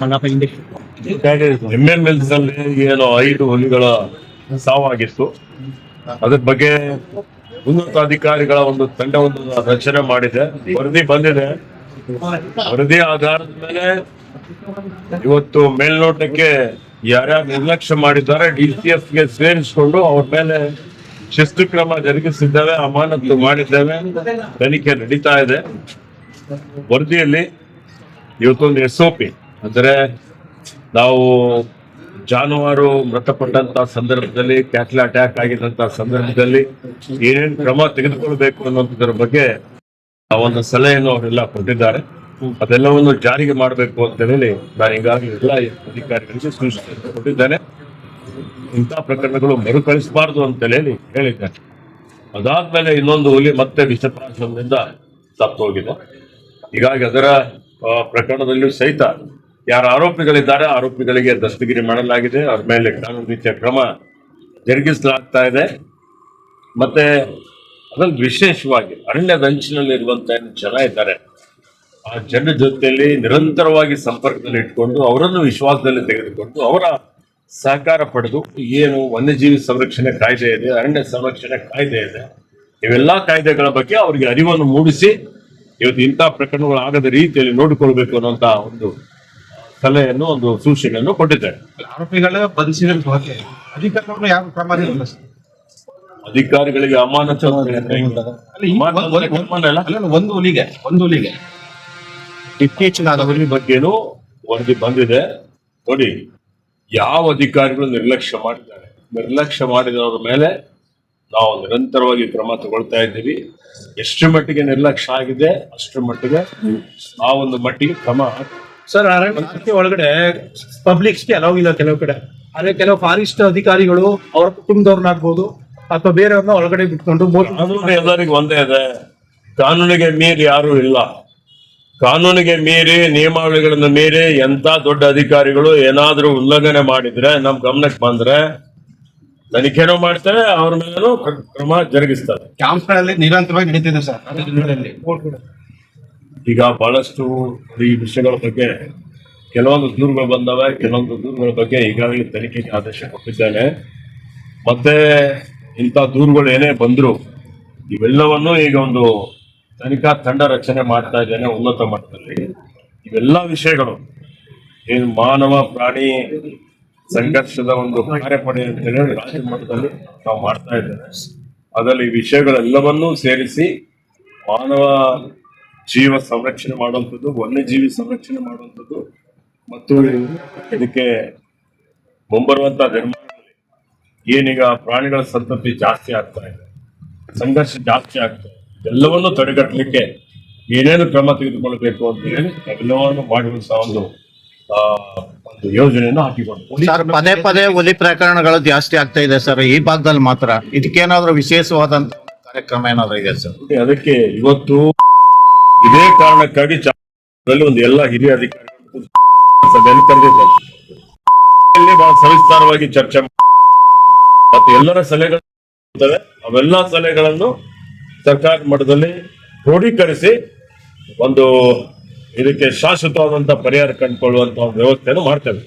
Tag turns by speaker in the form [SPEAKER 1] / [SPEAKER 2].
[SPEAKER 1] Mallappa industry
[SPEAKER 2] M M ಎಲ್ಸ್ ಅಲ್ಲಿ ಏನು ಐದು ಹುಲಿಗಳ ಸಾವಾಗಿತ್ತು. ಅದ್ರ ಬಗ್ಗೆ ಉನ್ನತ ಅಧಿಕಾರಿಗಳ ಒಂದು ತಂಡವನ್ನು ರಚನೆ ಮಾಡಿದೆ. ವರದಿ ಬಂದಿದೆ. ವರದಿ ಆಧಾರದ ಮೇಲೆ ಇವತ್ತು ಮೇಲ್ನೋಟಕ್ಕೆ ಯಾರ್ಯಾರು ನಿರ್ಲಕ್ಷ್ಯ ಮಾಡಿದ್ದಾರೆ, ಡಿ ಸಿ ಎಫ್ಗೆ ಸೇರಿಸಿಕೊಂಡು ಅವ್ರ ಮೇಲೆ ಶಿಸ್ತು ಕ್ರಮ ಜರುಗಿಸಿದ್ದೇವೆ ಅಮಾನತು ಮಾಡಿದ್ದೇವೆ, ತನಿಖೆ ನಡೀತಾ ಇದೆ. ವರದಿಯಲ್ಲಿ ಇವತ್ತೊಂದು ಎಸ್ ಒ ಅಂದರೆ ನಾವು ಜಾನುವಾರು ಮೃತಪಟ್ಟಂತ ಸಂದರ್ಭದಲ್ಲಿ ಕ್ಯಾಟ್ಲ್ ಅಟ್ಯಾಕ್ ಆಗಿದ್ದಂತ ಸಂದರ್ಭದಲ್ಲಿ ಏನೇನು ಕ್ರಮ ತೆಗೆದುಕೊಳ್ಬೇಕು ಅನ್ನೋದ್ರ ಬಗ್ಗೆ ಆ ಒಂದು ಸಲಹೆಯನ್ನು ಅವರೆಲ್ಲ ಕೊಟ್ಟಿದ್ದಾರೆ. ಅದೆಲ್ಲವನ್ನು ಜಾರಿಗೆ ಮಾಡಬೇಕು ಅಂತ ಹೇಳಿ ನಾನು ಈಗಾಗಲೇ ಎಲ್ಲ ಅಧಿಕಾರಿಗಳಿಗೆ ಸೂಚನೆ ಕೊಟ್ಟಿದ್ದೇನೆ. ಇಂಥ ಪ್ರಕರಣಗಳು ಮರುಕಳಿಸಬಾರದು ಅಂತ ಹೇಳಿ ಹೇಳಿದ್ದೇನೆ. ಅದಾದ್ಮೇಲೆ ಇನ್ನೊಂದು ಹುಲಿ ಮತ್ತೆ ವಿಷಪ್ರಾಶನದಿಂದ ಸತ್ತು ಹೋಗಿದೆ ಹೀಗಾಗಿ ಅದರ ಪ್ರಕರಣದಲ್ಲಿ ಸಹಿತ ಯಾರ ಆರೋಪಿಗಳಿದ್ದಾರೆ, ಆರೋಪಿಗಳಿಗೆ ದಸ್ತಗಿರಿ ಮಾಡಲಾಗಿದೆ. ಅವ್ರ ಮೇಲೆ ಕಾನೂನು ರೀತಿಯ ಕ್ರಮ ಜರುಗಿಸಲಾಗ್ತಾ ಇದೆ. ಮತ್ತೆ ಅದೊಂದು ವಿಶೇಷವಾಗಿ ಅರಣ್ಯದ ಅಂಚಿನಲ್ಲಿರುವಂಥ ಜನ ಇದ್ದಾರೆ, ಆ ಜನರ ಜೊತೆಯಲ್ಲಿ ನಿರಂತರವಾಗಿ ಸಂಪರ್ಕದಲ್ಲಿ ಇಟ್ಕೊಂಡು ಅವರನ್ನು ವಿಶ್ವಾಸದಲ್ಲಿ ತೆಗೆದುಕೊಂಡು ಅವರ ಸಹಕಾರ ಪಡೆದು ಏನು ವನ್ಯಜೀವಿ ಸಂರಕ್ಷಣೆ ಕಾಯ್ದೆ ಇದೆ, ಅರಣ್ಯ ಸಂರಕ್ಷಣೆ ಕಾಯ್ದೆ ಇದೆ, ಇವೆಲ್ಲ ಕಾಯ್ದೆಗಳ ಬಗ್ಗೆ ಅವರಿಗೆ ಅರಿವನ್ನು ಮೂಡಿಸಿ ಇವತ್ತು ಇಂಥ ಪ್ರಕರಣಗಳು ಆಗದ ರೀತಿಯಲ್ಲಿ ನೋಡಿಕೊಳ್ಬೇಕು ಅನ್ನೋಂಥ ಒಂದು ಸಲಹೆಯನ್ನು ಒಂದು ಸೂಚನೆಯನ್ನು ಕೊಟ್ಟಿದ್ದಾರೆ.
[SPEAKER 3] ಆರೋಪಿಗಳ ಬಂಧಿಸಿದ ಬಗ್ಗೆ ಅಧಿಕಾರಿಗಳು ಯಾವ ಕ್ರಮ ಇಲ್ಲ ಸರ್.
[SPEAKER 2] ಅಧಿಕಾರಿಗಳಿಗೆ ಅಮಾನತು
[SPEAKER 3] ಒಂದು- ಹುಲಿಗೆ ಒಂದು ಹುಲಿಗೆ
[SPEAKER 1] ಇತ್ತೀಚಿನ
[SPEAKER 2] ಹುಲಿ ಬಗ್ಗೆನೂ ವರದಿ ಬಂದಿದೆ. ನೋಡಿ ಯಾವ ಅಧಿಕಾರಿಗಳು ನಿರ್ಲಕ್ಷ್ಯ ಮಾಡಿದ್ದಾರೆ? ನಿರ್ಲಕ್ಷ್ಯ ಮಾಡಿದವರ ಮೇಲೆ ನಾವು ನಿರಂತರವಾಗಿ ಕ್ರಮ ತಗೊಳ್ತಾ ಇದ್ದೀವಿ. ಎಷ್ಟು ಮಟ್ಟಿಗೆ ನಿರ್ಲಕ್ಷ್ಯ ಆಗಿದೆ ಅಷ್ಟರ ಮಟ್ಟಿಗೆ ಆ ಒಂದು ಮಟ್ಟಿಗೆ ಕ್ರಮ
[SPEAKER 4] ಸರ್ ಅರಣ್ಯ ಒಳಗಡೆ ಪಬ್ಲಿಕ್ಸ್ಗೆ ಅಲೌ ಇಲ್ಲ ಕೆಲವು ಕಡೆ. ಅದೇ ಕೆಲವು ಫಾರೆಸ್ಟ್ ಅಧಿಕಾರಿಗಳು ಅವ್ರ ಕುಟುಂಬದವ್ರನ್ನಾಗ್ಬೋದು ಅಥವಾ ಬೇರೆಯವ್ರನ್ನ ಒಳಗಡೆ ಬಿಟ್ಕೊಂಡು ಬೋಟ್
[SPEAKER 2] ಎಲ್ಲರಿಗೂ ಒಂದೇ ಇದೆ. ಕಾನೂನಿಗೆ ಮೀರಿ ಯಾರು ಇಲ್ಲ. ಕಾನೂನಿಗೆ ಮೀರಿ ನಿಯಮಾವಳಿಗಳನ್ನು ಮೀರಿ ಎಂತ ದೊಡ್ಡ ಅಧಿಕಾರಿಗಳು ಏನಾದರೂ ಉಲ್ಲಂಘನೆ ಮಾಡಿದ್ರೆ ನಮ್ ಗಮನಕ್ಕೆ ಬಂದ್ರೆ ತನಿಖೆನೂ ಮಾಡ್ತಾರೆ ಅವ್ರ ಮೇಲೂ ಕ್ರ- ಕ್ರಮ ಜರುಗಿಸ್ತಾರೆ
[SPEAKER 3] ಕ್ಯಾಂಪ್ಗಳಲ್ಲಿ ನಿರಂತರವಾಗಿ ನಡೀತಿದೆ ಸರ್.
[SPEAKER 2] ಈಗ ಬಹಳಷ್ಟು ಈ ವಿಷಯಗಳ ಬಗ್ಗೆ ಕೆಲವೊಂದು ದೂರುಗಳು ಬಂದವೆ, ಕೆಲವೊಂದು ದೂರುಗಳ ಬಗ್ಗೆ ಈಗಾಗಲೇ ತನಿಖೆಗೆ ಆದೇಶ ಕೊಟ್ಟಿದ್ದೇನೆ. ಮತ್ತೆ ಇಂಥ ದೂರುಗಳು ಏನೇ ಬಂದರೂ ಇವೆಲ್ಲವನ್ನು ಈಗ ಒಂದು ತನಿಖಾ ತಂಡ ರಚನೆ ಮಾಡ್ತಾ ಇದ್ದೇನೆ ಉನ್ನತ ಮಟ್ಟದಲ್ಲಿ. ಇವೆಲ್ಲ ವಿಷಯಗಳು ಏನು ಮಾನವ ಪ್ರಾಣಿ ಸಂಘರ್ಷದ ಒಂದು ಕಾರ್ಯಪಡೆ ಅಂತ ಹೇಳಿ ರಾಜ್ಯ ಮಟ್ಟದಲ್ಲಿ ನಾವು ಮಾಡ್ತಾ ಇದ್ದೇವೆ. ಅದರಲ್ಲಿ ವಿಷಯಗಳೆಲ್ಲವನ್ನೂ ಸೇರಿಸಿ ಮಾನವ ಜೀವ ಸಂರಕ್ಷಣೆ ಮಾಡುವಂಥದ್ದು ವನ್ಯಜೀವಿ ಸಂರಕ್ಷಣೆ ಮಾಡುವಂಥದ್ದು. ಮತ್ತು ಇದಕ್ಕೆ ಮುಂಬರುವಂಥ ನಿರ್ಮಾಣದಲ್ಲಿ ಏನೀಗ ಪ್ರಾಣಿಗಳ ಸಂತತಿ ಜಾಸ್ತಿ ಆಗ್ತಾ ಇದೆ ಸಂಘರ್ಷ ಜಾಸ್ತಿ ಆಗ್ತಾ ಇದೆ ಎಲ್ಲವನ್ನು ತಡೆಗಟ್ಟಲಿಕ್ಕೆ ಏನೇನು ಕ್ರಮ ತೆಗೆದುಕೊಳ್ಬೇಕು ಅಂತ ಹೇಳಿ ಎಲ್ಲವನ್ನು ಮಾಡುವಂತಹ ಒಂದು ಆ, ಒಂದು ಯೋಜನೆಯನ್ನು ಹಾಕಿಕೊಂಡು
[SPEAKER 5] ಪದೇ ಪದೇ ಒಲಿ ಪ್ರಕರಣಗಳು ಜಾಸ್ತಿ ಆಗ್ತಾ ಇದೆ ಸರ್ ಈ ಭಾಗದಲ್ಲಿ ಮಾತ್ರ. ಇದಕ್ಕೇನಾದ್ರೂ ವಿಶೇಷವಾದಂತ ಕಾರ್ಯಕ್ರಮ ಏನಾದ್ರೂ ಇದೆ ಸರ್?
[SPEAKER 2] ಅದಕ್ಕೆ ಇವತ್ತು ಇದೇ ಕಾರಣಕ್ಕಾಗಿ ಒಂದು ಎಲ್ಲ ಹಿರಿಯ ಅಧಿಕಾರಿಗಳು ಕರೆದಿದ್ದಾರೆ. ಬಹಳ ಸವಿಸ್ತಾರವಾಗಿ ಚರ್ಚೆ ಮತ್ತು ಎಲ್ಲರ ಸಲಹೆಗಳು. ಅವೆಲ್ಲ ಸಲಹೆಗಳನ್ನು ಸರ್ಕಾರ ಮಟ್ಟದಲ್ಲಿ ಕ್ರೋಢೀಕರಿಸಿ ಒಂದು ಇದಕ್ಕೆ ಶಾಶ್ವತವಾದಂತಹ ಪರಿಹಾರ ಕಂಡುಕೊಳ್ಳುವಂತಹ ಒಂದು ವ್ಯವಸ್ಥೆಯನ್ನು ಮಾಡ್ತೇವೆ.